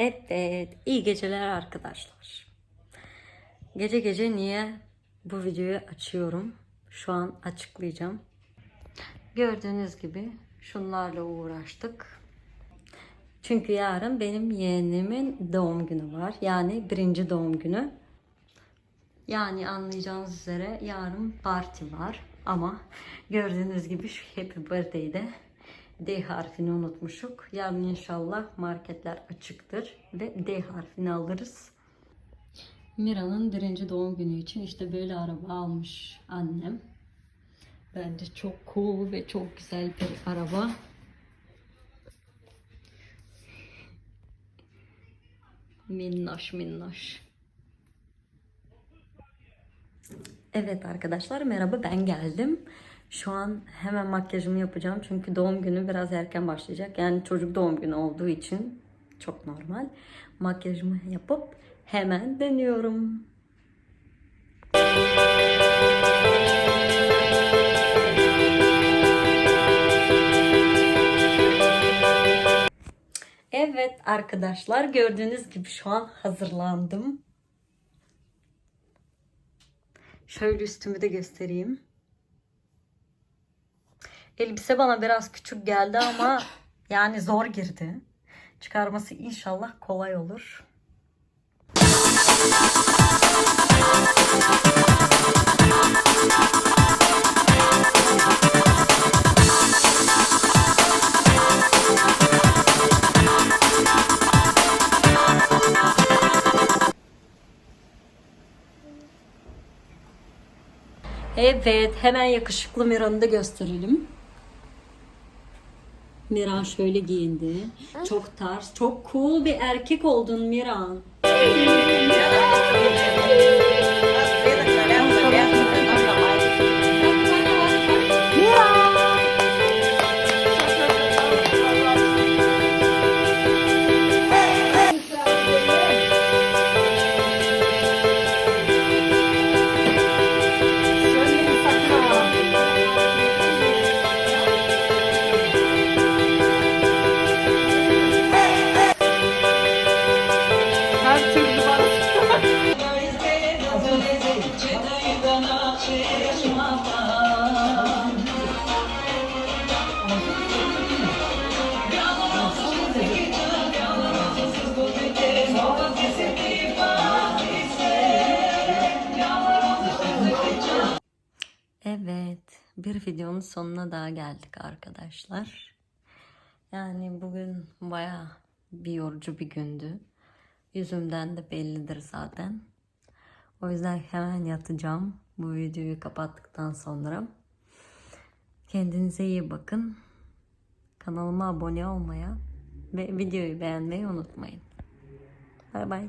Evet, iyi geceler arkadaşlar. Gece gece niye bu videoyu açıyorum? Şu an açıklayacağım. Gördüğünüz gibi şunlarla uğraştık. Çünkü yarın benim yeğenimin doğum günü var. Yani birinci doğum günü. Yani anlayacağınız üzere yarın parti var. Ama gördüğünüz gibi şu Happy Birthday'de D harfini unutmuşuk. Yarın inşallah marketler açıktır ve D harfini alırız. Mira'nın birinci doğum günü için işte böyle araba almış annem. Bence çok cool ve çok güzel bir araba. Minnoş minnoş. Evet arkadaşlar merhaba ben geldim. Şu an hemen makyajımı yapacağım çünkü doğum günü biraz erken başlayacak. Yani çocuk doğum günü olduğu için çok normal. Makyajımı yapıp hemen dönüyorum. Evet arkadaşlar gördüğünüz gibi şu an hazırlandım. Şöyle üstümü de göstereyim. Elbise bana biraz küçük geldi ama yani zor girdi. Çıkarması inşallah kolay olur. Evet, hemen yakışıklı Mira'nı da gösterelim. Miran şöyle giyindi. Çok tarz, çok cool bir erkek oldun Miran. Evet, bir videonun sonuna daha geldik arkadaşlar. Yani bugün baya bir yorucu bir gündü. Yüzümden de bellidir zaten. O yüzden hemen yatacağım bu videoyu kapattıktan sonra. Kendinize iyi bakın. Kanalıma abone olmaya ve videoyu beğenmeyi unutmayın. Bay bay.